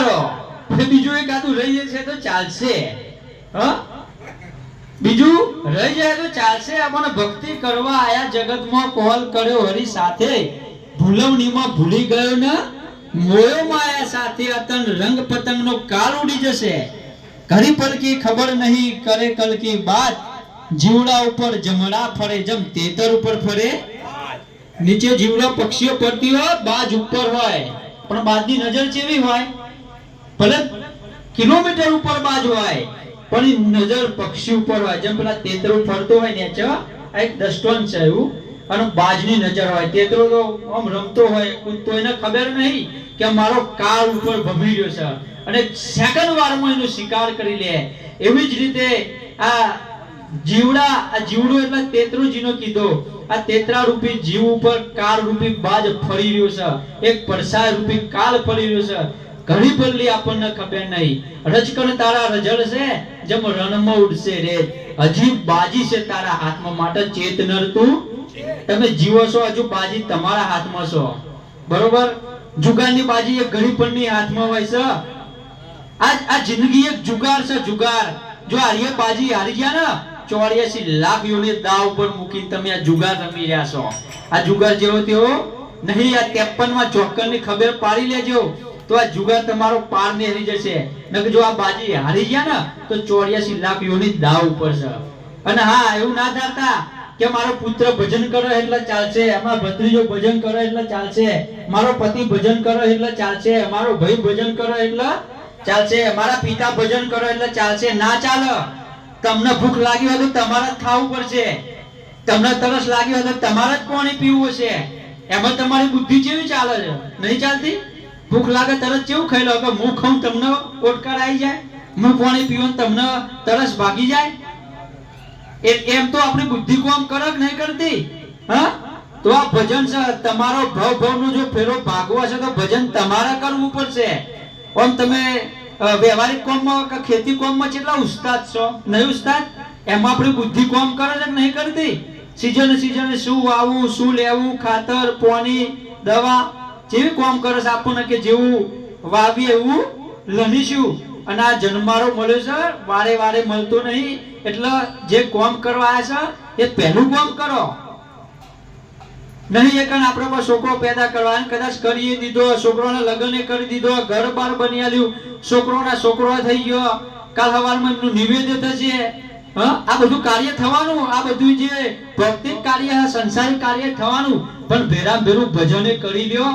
કરો બીજું એક આદું રહી જશે તો ચાલશે. બીજું? રહી જાય તો ચાલશે. આપણને ભક્તિ કરવા આયા જગતમાં કોલ કર્યો હરી સાથે. ભૂલવણીમાં ભૂલી ગયો ને મોયો માયા સાથે. અતન રંગ પતંગનો કાળ ઉડી જશે. ઘરી પલકી ખબર નહીં, કરે કલકી બાત જીવડા ઉપર જમણા ફરે, જમ તેતર ઉપર ફરે. નીચે જીવડા પક્ષીઓ પડતી હોય, બાજ ઉપર હોય. પણ બાજની નજર કેવી હોય? ભલે કિલોમીટર ઉપર બાજુ હોય, પણ નજર પક્ષી ઉપર હોય. જેમ પેલા તેતરો ફરતો હોય ને ચા આ એક દૃષ્ટાંત છે એવું. અને બાજની નજર હોય. તેતરો તો આમ રમતો હોય, કૂદતો એને ખબર નહીં કે મારો કાળ ઉપર ભમી રહ્યો છે. અને સેકન્ડ વારમાં એનો શિકાર કરી લે. એવી જ રીતે આ જીવડા, આ જીવડો એટલે તેતરુજીનો કીધો. આ તેતરા રૂપી જીવ ઉપર કાળ રૂપી બાજ ફરી રહ્યો છે. એક પડસાય રૂપી કાળ ફરી રહ્યો છે. ઘણી પલ્લી આપણને ખબર નહીં. રજકણ તારા રજળ છે, જેમ રણમાં ઉડશે રે. હજી બાજી છે તારા હાથમાં, માટે ચેત નર તું. તમે જીવો છો, હજુ બાજી તમારા હાથમાં છો. બરોબર? જુગારની બાજી એક ગરીબની હાથમાં હોય છે. આ આ જિંદગી એક જુગાર છે, જુગાર. જો હારીએ બાજી હારી ગયા ને, ચોર્યાસી લાખ યોને દાવ ઉપર મૂકી તમે આ જુગાર રમી રહ્યા છો. આ જુગાર જેવો તેવો નહીં, આ 53 માં ચોક્કરની ખબર પાડી લેજો. તો આ જુગાર તમારો પાર ને હરી જશે. નકર જો આ બાજી હારી ગયા ને, તો ચોર્યાસી લાખ યોની દાવ ઉપર છે. અને હા, એવું ના થતા કે મારો પુત્ર ભજન કરે એટલે ચાલશે અમારો ભત્રીજો ભજન કરે એટલે ચાલશે, મારો પતિ ભજન કરે એટલે ચાલશે, મારો ભાઈ ભજન કરે એટલે ચાલશે, મારા પિતા ભજન કરે એટલે ચાલશે. ના ચાલે. તમને ભૂખ લાગી હોય તો તમારે જ ખાવું પડશે. તમને તરસ લાગી હોય તો તમારે જ પાણી પીવું હશે. એમાં તમારી બુદ્ધિ કેવી ચાલે છે? નહીં ચાલતી? ભૂખ લાગે તરત કેવું ખાઈ લો? કે હું ખાઉં, તમને ઓટકાર આવી જાય? હું પાણી પીવું તમને તરસ ભાગી જાય? એ- એમ તો આપણી બુદ્ધિ કોમ કરે કે નહીં કરતી? હા? તો આ ભજન તમારો ભવ ભવનો જો ફેરો ભાગવો છે તો ભજન તમારે કરવું પડશે. પણ તમે વ્યવહારિક કોમમાં કે ખેતી કોમમાં કેટલા ઉસ્તાદ છો? નહીં ઉસ્તાદ? એમાં આપણી બુદ્ધિ કોમ કરે છે નહીં કરતી? સિઝન સિઝન શું વાવવું શું લેવું, ખાતર, પાણી, દવા? જેવી કોમ કરે છે આપણને કે જેવું વાવીએ એવું લણીશું અને આ જન્મારો મળ્યો છે, વારે વારે મળતો નહીં. એટલે જે કોમ કરવા આવ્યા છે, એ પહેલું કોમ કરો. નહીં એક આપણે પણ છોકરો પેદા કરવા કદાચ કરી દીધો, છોકરોને લગ્ન કરી દીધો, ઘર બાર બની આલ્યું. છોકરોના છોકરો થઈ ગયો. કાલ સવારમાં એમનું નિવેદ્ય થશે. આ બધું કાર્ય થવાનું. આ બધું જે ભૌતિક કાર્ય, સંસારિક કાર્ય થવાનું. પણ ભેરા ભેરું ભજને કરી લ્યો.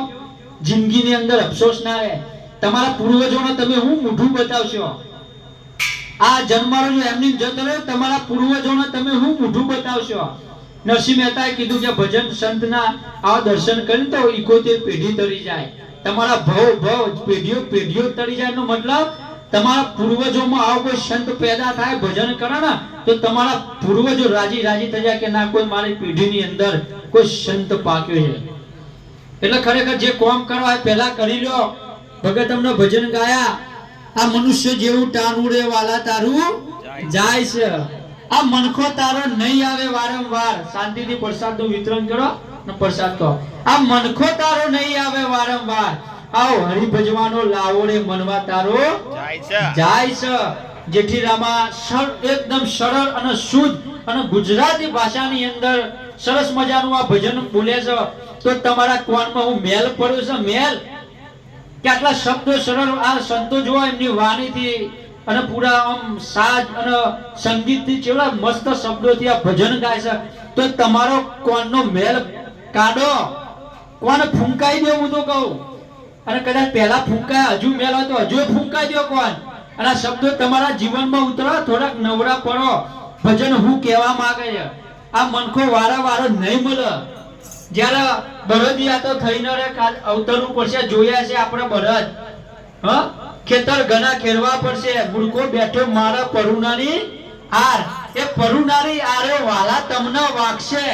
જિંદગીની અંદર અફસોસ ના રહે. તમારા પૂર્વજોને તમે હું મોઢું બતાવશો? આ જન્મારો જો એમની જતો રહ્યો, તમારા પૂર્વજોને તમે હું મોઢું બતાવશો? નરસિંહ મહેતાએ કીધું કે ભજન સંતના આ દર્શન કરીને તો ઇકોતેર પેઢી તરી જાય. તમારા ભવ ભવ, પેઢીઓ પેઢીઓ તરી જાય એનો મતલબ તમારા પૂર્વજોમાં આવો કોઈ સંત પેદા થાય, ભજન કરે ને, તો તમારા પૂર્વજો રાજી રાજી થઈ જાય કે ના, કોઈ મારી પેઢીની અંદર કોઈ સંત પાક્યો છે. એટલે ખરેખર જે કોમ કરવા પહેલા કરી લો ભગત તમને ભજન ગાયા. આ મનુષ્ય જેવું ટાણું રે વાલા તારું જાય છે. આ મનખો તારો નહીં આવે વારંવાર. શાંતિથી પ્રસાદનું વિતરણ કરો ને પ્રસાદ કહો. આ મનખો તારો નહીં આવે વારંવાર. આવો હરિ ભજવાનો લાવો રે મનવા તારો જાય છે. જેઠીરામાં સર એકદમ સરળ અને શુદ્ધ અને ગુજરાતી ભાષાની અંદર સરસ મજાનું આ ભજન બોલે છે. તો તમારા કોનમાં હું મેલ પડું છું, મેલ. કે આટલા શબ્દો સરળ, આ સંતો જો એમની વાણીથી અને પૂરા આમ સાજ અને સંગીતથી કેવડા મસ્ત શબ્દોથી આ ભજન ગાય છે. તો તમારો કોનનો મેલ કાઢો. કોને ફૂંકાઈ દે હું તો કહું. અને કદાચ પહેલા ફૂંકાય, હજુ મેલ હોય તો હજુ ફૂંકાઈ દો કોણ. અને આ શબ્દો તમારા જીવનમાં ઉતરો થોડાક નવરા પડો. ભજન હું કહેવા માંગે છે. આ મનખો વારા વારો નહીં મળે. જ્યારે બળદિયા તો થઈને રે કાલ અવતરવું પડશે, જોયા છે આપણે બળદ હ? ખેતર ઘણા ખેરવા પડશે. મૂર્ખો બેઠો મારા પરુણાની આર. એ પરુણાની આરે વાલા તમને વાગશે.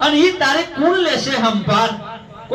અને ઈ તારે કોણ લેશે હંભાર